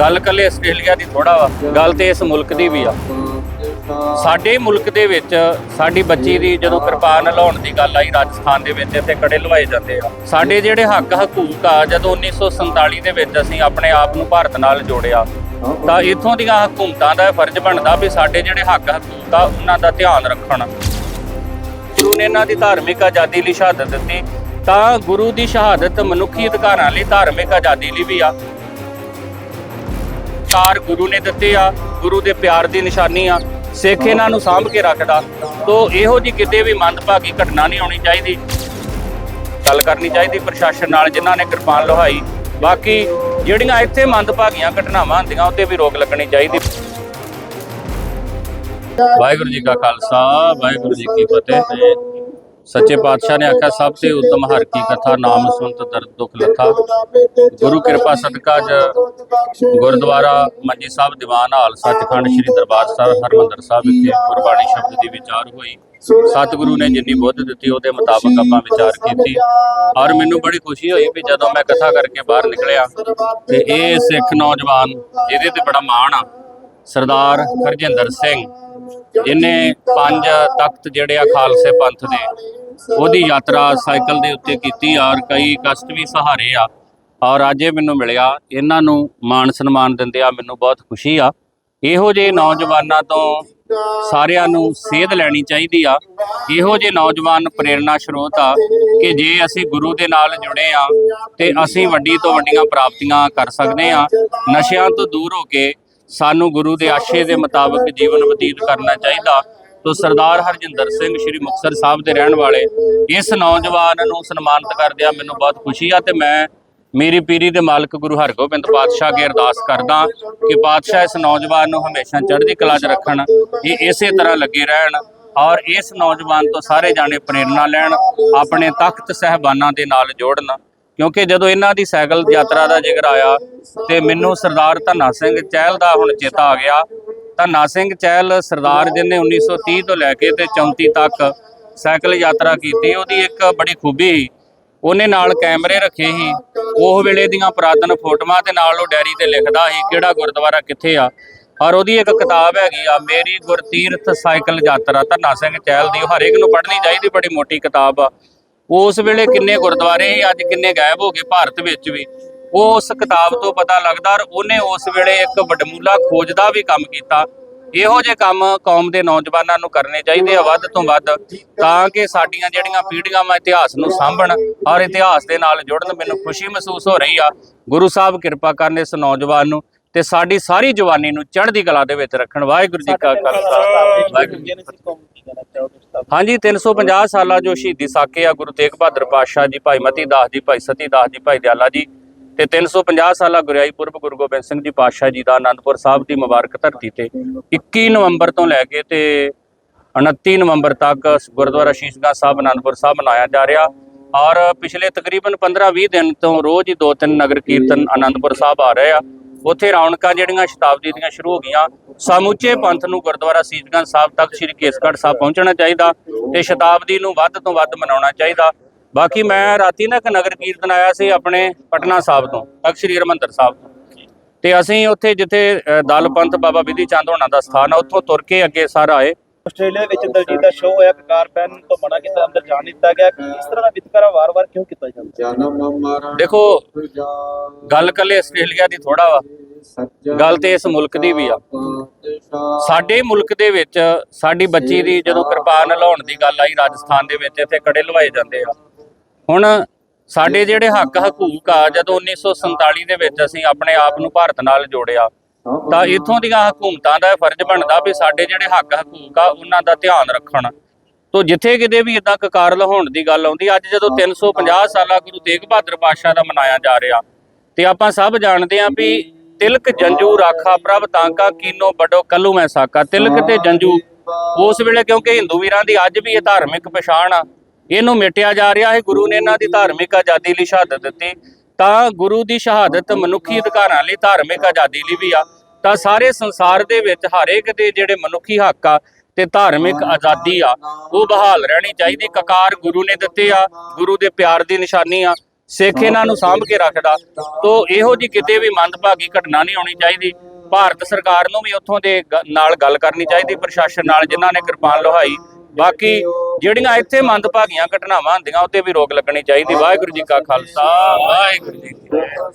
ਗੱਲ ਕੱਲੇ ਆਸਟ੍ਰੇਲੀਆ ਦੀ ਥੋੜਾ ਵਾ, ਗੱਲ ਤੇ ਇਸ ਮੁਲਕ ਦੀ ਵੀ ਆ। ਸਾਡੇ ਮੁਲਕ ਦੇ ਵਿੱਚ ਸਾਡੀ ਬੱਚੀ ਦੀ ਜਦੋਂ ਕਿਰਪਾਨ ਲਾਉਣ ਦੀ ਗੱਲ ਆਈ ਰਾਜਸਥਾਨ ਦੇ ਵਿੱਚ, ਇੱਥੇ ਕੜੇ ਲਵਾਏ ਜਾਂਦੇ ਆ। ਸਾਡੇ ਜਿਹੜੇ ਹੱਕ ਹਕੂਕ ਆ, ਜਦੋਂ 1947 ਦੇ ਵਿੱਚ ਅਸੀਂ ਆਪਣੇ ਆਪ ਨੂੰ ਭਾਰਤ ਨਾਲ ਜੋੜਿਆ, ਤਾਂ ਇਥੋਂ ਦੀਆਂ ਹਕੂਮਤਾਂ ਦਾ ਫਰਜ਼ ਬਣਦਾ ਵੀ ਸਾਡੇ ਜਿਹੜੇ ਹੱਕ ਹਕੂਕ ਆ, ਉਹਨਾਂ ਦਾ ਧਿਆਨ ਰੱਖਣ। ਗੁਰੂ ਨੇ ਇਹਨਾਂ ਦੀ ਧਾਰਮਿਕ ਆਜ਼ਾਦੀ ਲਈ ਸ਼ਹਾਦਤ ਦਿੱਤੀ, ਤਾਂ ਗੁਰੂ ਦੀ ਸ਼ਹਾਦਤ ਮਨੁੱਖੀ ਅਧਿਕਾਰਾਂ ਲਈ ਧਾਰਮਿਕ ਆਜ਼ਾਦੀ ਲਈ ਵੀ ਆ। ਕਾਰ ਗੁਰੂ ਨੇ ਦਿੱਤੇ ਆ, ਗੁਰੂ ਦੇ ਪਿਆਰ ਦੀ ਨਿਸ਼ਾਨੀ ਆ, ਸਿੱਖ ਇਹਨਾਂ ਨੂੰ ਸਾਂਭ ਕੇ ਰੱਖਦਾ। ਤੋ ਇਹੋ ਜੀ ਕਿਤੇ ਵੀ ਮੰਦਭਾਗੀ ਘਟਨਾ ਨਹੀਂ ਹੋਣੀ ਚਾਹੀਦੀ। ਗੱਲ ਕਰਨੀ ਚਾਹੀਦੀ ਪ੍ਰਸ਼ਾਸਨ ਨਾਲ, ਜਿਨ੍ਹਾਂ ਨੇ ਕਿਰਪਾਨ ਲੋਹਾਈ। ਬਾਕੀ ਜਿਹੜੀਆਂ ਇੱਥੇ ਮੰਦਭਾਗੀਆਂ ਘਟਨਾਵਾਂ ਹੁੰਦੀਆਂ ਉੱਤੇ ਵੀ ਰੋਕ ਲੱਗਣੀ ਚਾਹੀਦੀ। ਵਾਹਿਗੁਰੂ ਜੀ ਕਾ ਖਾਲਸਾ, ਵਾਹਿਗੁਰੂ ਜੀ ਕੀ ਫਤਿਹ। ਸੱਚੇ ਪਾਤਸ਼ਾਹ ਨੇ ਆਖਿਆ, ਸਭ ਤੋਂ ਉੱਤਮ ਹਰ ਕੀ ਕਥਾ, ਨਾਮ ਸੁਨਤ ਦਰਦ ਦੁਖ ਲਥਾ। ਗੁਰੂ ਕਿਰਪਾ ਸਦਕਾ ਜ ਗੁਰਦੁਆਰਾ ਮੰਜੀ ਸਾਹਿਬ ਦੀਵਾਨ ਹਾਲ ਸੱਚਖੰਡ ਸ੍ਰੀ ਦਰਬਾਰ ਸਾਹਿਬ ਹਰਮੰਦਰ ਸਾਹਿਬ ਵਿਖੇ ਗੁਰਬਾਣੀ ਸ਼ਬਦ ਦੀ ਵਿਚਾਰ ਹੋਈ। ਸਤਿਗੁਰੂ ਨੇ ਜਿੰਨੀ ਬੁੱਧ ਦਿੱਤੀ, ਉਹਦੇ ਮੁਤਾਬਕ ਆਪਾਂ ਵਿਚਾਰ ਕੀਤੀ। ਔਰ ਮੈਨੂੰ ਬੜੀ ਖੁਸ਼ੀ ਹੋਈ ਵੀ ਜਦੋਂ ਮੈਂ ਕਥਾ ਕਰਕੇ ਬਾਹਰ ਨਿਕਲਿਆ, ਤੇ ਇਹ ਸਿੱਖ ਨੌਜਵਾਨ ਜਿਹਦੇ ਤੇ ਬੜਾ ਮਾਣ ਆ। ਸਰਦਾਰ ਹਰਜਿੰਦਰ ਸਿੰਘ ਜਿਹਨੇ ਪੰਜ ਤਖਤ ਜਿਹੜੇ ਆ ਖਾਲਸੇ ਪੰਥ ਦੇ ਉਹਦੀ ਯਾਤਰਾ ਸਾਈਕਲ ਦੇ ਉੱਤੇ ਕੀਤੀ ਔਰ ਕਈ ਕਸ਼ਟ ਵੀ ਸਹਾਰੇ ਆ। ਔਰ ਅੱਜ ਇਹ ਮੈਨੂੰ ਮਿਲਿਆ, ਇਹਨਾਂ ਨੂੰ ਮਾਣ ਸਨਮਾਨ ਦਿੰਦੇ ਆ, ਮੈਨੂੰ ਬਹੁਤ ਖੁਸ਼ੀ ਆ। ਇਹੋ ਜਿਹੇ ਨੌਜਵਾਨਾਂ ਤੋਂ ਸਾਰਿਆਂ ਨੂੰ ਸੇਧ ਲੈਣੀ ਚਾਹੀਦੀ ਆ। ਇਹੋ ਜਿਹੇ ਨੌਜਵਾਨ ਪ੍ਰੇਰਣਾ ਸਰੋਤ ਆ ਕਿ ਜੇ ਅਸੀਂ ਗੁਰੂ ਦੇ ਨਾਲ ਜੁੜੇ ਆ ਤੇ ਅਸੀਂ ਵੱਡੀ ਤੋਂ ਵੱਡੀਆਂ ਪ੍ਰਾਪਤੀਆਂ ਕਰ ਸਕਦੇ ਆ। ਨਸ਼ਿਆਂ ਤੋਂ ਦੂਰ ਹੋ ਕੇ ਸਾਨੂੰ ਗੁਰੂ ਦੇ ਆਸ਼ੇ ਦੇ ਮੁਤਾਬਕ ਜੀਵਨ ਬਤੀਤ ਕਰਨਾ ਚਾਹੀਦਾ। ਤੋ ਸਰਦਾਰ ਹਰਜਿੰਦਰ ਸਿੰਘ ਸ੍ਰੀ ਮੁਕਤਸਰ ਸਾਹਿਬ ਦੇ ਰਹਿਣ ਵਾਲੇ, ਇਸ ਨੌਜਵਾਨ ਨੂੰ ਸਨਮਾਨਿਤ ਕਰਦਿਆਂ ਮੈਨੂੰ ਬਹੁਤ ਖੁਸ਼ੀ ਆ ਤੇ ਮੈਂ ਮੇਰੀ ਪੀਰੀ ਦੇ ਮਾਲਕ ਗੁਰੂ ਹਰਗੋਬਿੰਦ ਪਾਤਸ਼ਾਹ ਅੱਗੇ ਅਰਦਾਸ ਕਰਦਾ ਕਿ ਪਾਤਸ਼ਾਹ ਇਸ ਨੌਜਵਾਨ ਨੂੰ ਹਮੇਸ਼ਾ ਚੜ੍ਹਦੀ ਕਲਾ 'ਚ ਰੱਖਣ, ਇਹ ਇਸੇ ਤਰ੍ਹਾਂ ਲੱਗੇ ਰਹਿਣ ਔਰ ਇਸ ਨੌਜਵਾਨ ਤੋਂ ਸਾਰੇ ਜਾਣੇ ਪ੍ਰੇਰਣਾ ਲੈਣ, ਆਪਣੇ ਤਖਤ ਸਹਿਬਾਨਾਂ ਦੇ ਨਾਲ ਜੋੜਨ। ਕਿਉਂਕਿ ਜਦੋਂ ਇਹਨਾਂ ਦੀ ਸਾਈਕਲ ਯਾਤਰਾ ਦਾ ਜ਼ਿਕਰ ਆਇਆ ਤੇ ਮੈਨੂੰ ਸਰਦਾਰ ਧੰਨਾ ਸਿੰਘ ਚਹਿਲ ਦਾ ਹੁਣ ਚੇਤਾ ਆ ਗਿਆ। ਧੰਨਾ ਸਿੰਘ ਚਹਿਲ ਸਰਦਾਰ ਜਿਹਨੇ 1930 ਤੋਂ ਲੈ ਕੇ ਤੇ 34 ਤੱਕ ਸਾਈਕਲ ਯਾਤਰਾ ਕੀਤੀ, ਉਹਦੀ ਇੱਕ ਬੜੀ ਖੂਬੀ ਸੀ। ਉਹਨੇ ਨਾਲ ਕੈਮਰੇ ਰੱਖੇ ਸੀ। ਉਹ ਵੇਲੇ ਦੀਆਂ ਪੁਰਾਤਨ ਫੋਟੋਆਂ ਤੇ ਨਾਲ ਉਹ ਡਾਇਰੀ ਤੇ ਲਿਖਦਾ ਸੀ ਕਿਹੜਾ ਗੁਰਦੁਆਰਾ ਕਿੱਥੇ ਆ। ਔਰ ਉਹਦੀ ਇੱਕ ਕਿਤਾਬ ਹੈਗੀ ਆ, ਮੇਰੀ ਗੁਰਤੀਰਥ ਸਾਈਕਲ ਯਾਤਰਾ ਧੰਨਾ ਸਿੰਘ ਚਹਿਲ ਦੀ। ਉਹ ਹਰੇਕ ਨੂੰ ਪੜ੍ਹਨੀ ਚਾਹੀਦੀ, ਬੜੀ ਮੋਟੀ ਕਿਤਾਬ ਆ। ਉਸ ਵੇਲੇ ਕਿੰਨੇ ਗੁਰਦੁਆਰੇ ਸੀ, ਅੱਜ ਕਿੰਨੇ ਗਾਇਬ ਹੋ ਗਏ ਭਾਰਤ ਵਿੱਚ ਵੀ। ਉਹ ਉਸ ਕਿਤਾਬ ਤੋਂ ਪਤਾ ਲੱਗਦਾ ਔਰ ਉਹਨੇ ਉਸ ਵੇਲੇ ਇੱਕ ਵਡਮੂਲਾ ਖੋਜ ਦਾ ਵੀ ਕੰਮ ਕੀਤਾ। ਇਹੋ ਜਿਹੇ ਕੰਮ ਕੌਮ ਦੇ ਨੌਜਵਾਨਾਂ ਨੂੰ ਕਰਨੇ ਚਾਹੀਦੇ ਆ, ਵੱਧ ਤੋਂ ਵੱਧ, ਤਾਂ ਕਿ ਸਾਡੀਆਂ ਜਿਹੜੀਆਂ ਪੀੜ੍ਹੀਆਂ ਵਾ ਇਤਿਹਾਸ ਨੂੰ ਸਾਂਭਣ ਔਰ ਇਤਿਹਾਸ ਦੇ ਨਾਲ ਜੁੜਨ, ਮੈਨੂੰ ਖੁਸ਼ੀ ਮਹਿਸੂਸ ਹੋ ਰਹੀ ਆ। ਗੁਰੂ ਸਾਹਿਬ ਕਿਰਪਾ ਕਰਨ ਇਸ ਨੌਜਵਾਨ ਨੂੰ। ਤੇ ਸਾਡੀ ਸਾਰੀ ਜਵਾਨੀ ਨੂੰ ਚੜ੍ਹਦੀ ਕਲਾ ਦੇ ਵਿੱਚ ਰੱਖਣ। ਵਾਹਿਗੁਰੂ ਜੀ ਕਾ ਖਾਲਸਾ। ਵਾਹਿਗੁਰੂ ਜੀ ਹਾਂਜੀ 350 ਸਾਲਾ ਜੋ ਸ਼ਹੀਦੀ ਸਾਕੇ ਆ ਗੁਰੂ ਤੇਗ ਬਹਾਦਰ ਪਾਤਸ਼ਾਹ ਜੀ ਭਾਈ ਮਤੀ ਦਾਸ ਜੀ ਭਾਈ ਸਤੀ ਦਾਸ ਜੀ ਭਾਈ ਦਿਆਲਾ ਜੀ ਤੇ 350 ਸਾਲਾ ਗੁਰਿਆਈ ਪੁਰਬ ਗੁਰੂ ਗੋਬਿੰਦ ਸਿੰਘ ਜੀ ਪਾਤਸ਼ਾਹ ਜੀ ਦਾ ਆਨੰਦਪੁਰ ਸਾਹਿਬ ਦੀ ਮੁਬਾਰਕ ਧਰਤੀ ਤੇ 21 ਨਵੰਬਰ ਤੋਂ ਲੈ ਕੇ ਤੇ 29 ਨਵੰਬਰ ਤੱਕ ਗੁਰਦੁਆਰਾ ਸ਼ੀਸ਼ਗੰਜ ਸਾਹਿਬ ਆਨੰਦਪੁਰ ਸਾਹਿਬ ਮਨਾਇਆ ਜਾ ਰਿਹਾ। ਔਰ ਪਿਛਲੇ ਤਕਰੀਬਨ 15-20 ਦਿਨ ਤੋਂ ਰੋਜ਼ ਹੀ ਦੋ ਤਿੰਨ ਨਗਰ ਕੀਰਤਨ ਆਨੰਦਪੁਰ ਸਾਹਿਬ ਆ ਰਹੇ ਆ। ਉੱਥੇ ਰੌਣਕਾਂ ਜਿਹੜੀਆਂ ਸ਼ਤਾਬਦੀ ਦੀਆਂ ਸ਼ੁਰੂ ਹੋ ਗਈਆਂ। ਸਮੁੱਚੇ ਪੰਥ ਨੂੰ ਗੁਰਦੁਆਰਾ ਸੀਸਗੰਜ ਸਾਹਿਬ ਤੱਕ ਸ੍ਰੀ ਕੇਸਗੜ੍ਹ ਸਾਹਿਬ ਪਹੁੰਚਣਾ ਚਾਹੀਦਾ ਤੇ ਸ਼ਤਾਬਦੀ ਨੂੰ ਵੱਧ ਤੋਂ ਵੱਧ ਮਨਾਉਣਾ ਚਾਹੀਦਾ। ਬਾਕੀ ਮੈਂ ਰਾਤੀ ਨਾ ਇੱਕ ਨਗਰ ਕੀਰਤਨ ਆਇਆ ਸੀ ਆਪਣੇ ਪਟਨਾ ਸਾਹਿਬ ਤੋਂ ਤੱਕ ਸ੍ਰੀ ਹਰਿਮੰਦਰ ਸਾਹਿਬ ਤੋਂ। ਤੇ ਅਸੀਂ ਉੱਥੇ ਜਿੱਥੇ ਦਲ ਪੰਥ ਬਾਬਾ ਵਿਧੀ ਚੰਦ ਹੋਣਾ ਦਾ ਸਥਾਨ ਆ, ਉੱਥੋਂ ਤੁਰ ਕੇ ਅੱਗੇ ਸਾਰਾ ਆਏ। ਆਸਟ੍ਰੇਲੀਆ ਵਿੱਚ ਦਲਜੀਤ ਦਾ ਸ਼ੋਅ ਹੋਇਆ ਕਕਾਰ ਪਹਿਨ ਤੋਂ ਮਨਾ ਕੀਤਾ ਅੰਦਰ ਜਾਣ ਨਹੀਂ ਦਿੱਤਾ ਗਿਆ। ਕਿ ਇਸ ਤਰ੍ਹਾਂ ਦਾ ਵਿਤਕਰਾ ਵਾਰ-ਵਾਰ ਕਿਉਂ ਕੀਤਾ ਜਾਂਦਾ? ਦੇਖੋ ਗੱਲ ਕੱਲੇ ਆਸਟ੍ਰੇਲੀਆ ਦੀ ਥੋੜਾ ਵਾ। ਗੱਲ ਤੇ ਇਸ ਮੁਲਕ ਦੀ ਵੀ ਆ। ਸਾਡੇ ਮੁਲਕ ਦੇ ਵਿੱਚ ਸਾਡੀ ਬੱਚੀ ਦੀ ਜਦੋਂ ਕਿਰਪਾਨ ਲਾਉਣ ਦੀ ਗੱਲ ਆਈ ਰਾਜਸਥਾਨ ਦੇ ਵਿੱਚ ਇੱਥੇ ਕੜੇ ਲਵਾਏ ਜਾਂਦੇ ਆ। ਹੁਣ ਸਾਡੇ ਜਿਹੜੇ ਹੱਕ ਹਕੂਕ ਆ ਜਦੋਂ 1947 ਦੇ ਵਿੱਚ ਅਸੀਂ ਆਪਣੇ ਆਪ ਨੂੰ ਭਾਰਤ ਨਾਲ ਜੋੜਿਆ ਤਾਂ ਇਥੋਂ ਦੀਆਂ ਹਕੂਮਤਾਂ ਦਾ ਫਰਜ਼ ਬਣਦਾ ਵੀ ਸਾਡੇ ਜਿਹੜੇ ਹੱਕ ਹਕੂਕ ਆ ਉਹਨਾਂ ਦਾ ਧਿਆਨ ਰੱਖਣ। ਤੋ ਜਿੱਥੇ ਕਿਤੇ ਵੀ ਇਦਾਂ ਕਕਾਰ ਲਹਾਉਣ ਦੀ ਗੱਲ ਆਉਂਦੀ ਅੱਜ ਜਦੋਂ 350 ਸਾਲਾ ਗੁਰੂ ਤੇਗ ਬਹਾਦਰ ਪਾਤਸ਼ਾਹ ਦਾ ਮਨਾਇਆ ਜਾ ਰਿਹਾ ਤੇ ਆਪਾਂ ਸਭ ਜਾਣਦੇ ਆਂ ਵੀ ਤਿਲਕ ਜੰਜੂ ਰਾਖਾ ਪ੍ਰਭ ਤਾਂਕਾ ਕੀਨੋ ਬਡੋ ਕੱਲੂ ਮੈਂ ਸਾਕਾ। ਤਿਲਕ ਤੇ ਜੰਜੂ ਉਸ ਵੇਲੇ ਕਿਉਂਕਿ ਹਿੰਦੂ ਵੀਰਾਂ ਦੀ ਅੱਜ ਵੀ ਇਹ ਧਾਰਮਿਕ ਪਛਾਣ ਆ ਇਹਨੂੰ ਮਿਟਿਆ ਜਾ ਰਿਹਾ ਹੈ ਗੁਰੂ ਨੇ ਇਹਨਾਂ ਦੀ ਧਾਰਮਿਕ ਆਜ਼ਾਦੀ ਲਈ ਸ਼ਹਾਦਤ ਦਿੱਤੀ। ਤਾਂ ਗੁਰੂ ਦੀ ਸ਼ਹਾਦਤ ਮਨੁੱਖੀ ਅਧਿਕਾਰਾਂ ਲਈ ਧਾਰਮਿਕ ਆਜ਼ਾਦੀ ਲਈ ਵੀ ਆ। ਤਾਂ ਸਾਰੇ ਸੰਸਾਰ ਦੇ ਵਿੱਚ ਹਰ ਇੱਕ ਦੇ ਜਿਹੜੇ ਮਨੁੱਖੀ ਹੱਕ ਆ ਤੇ ਧਾਰਮਿਕ ਆਜ਼ਾਦੀ ਆ ਉਹ ਬਹਾਲ ਰਹਿਣੀ ਚਾਹੀਦੀ। ਕਕਾਰ ਗੁਰੂ ਨੇ ਦਿੱਤੇ ਆ ਗੁਰੂ ਦੇ ਪਿਆਰ ਦੀ ਨਿਸ਼ਾਨੀ ਆ। ਸਿੱਖ ਇਹਨਾਂ ਨੂੰ ਸਾਂਭ ਕੇ ਰੱਖਦਾ। ਤੋ ਇਹੋ ਜੀ ਕਿਤੇ ਵੀ ਮੰਦਭਾਗੀ ਘਟਨਾ ਨਹੀਂ ਹੋਣੀ ਚਾਹੀਦੀ। ਭਾਰਤ ਸਰਕਾਰ ਨੂੰ ਵੀ ਉੱਥੋਂ ਦੇ ਨਾਲ ਗੱਲ ਕਰਨੀ ਚਾਹੀਦੀ ਪ੍ਰਸ਼ਾਸਨ ਨਾਲ ਜਿਨ੍ਹਾਂ ਨੇ ਕਿਰਪਾਨ ਲੋਹਾਈ। ਬਾਕੀ ਜਿਹੜੀਆਂ ਇੱਥੇ ਮੰਦਭਾਗੀਆਂ ਘਟਨਾਵਾਂ ਹੁੰਦੀਆਂ ਉੱਤੇ ਵੀ ਰੋਕ ਲੱਗਣੀ ਚਾਹੀਦੀ। ਵਾਹਿਗੁਰੂ ਜੀ ਕਾ ਖਾਲਸਾ ਵਾਹਿਗੁਰੂ ਜੀ ਕੀ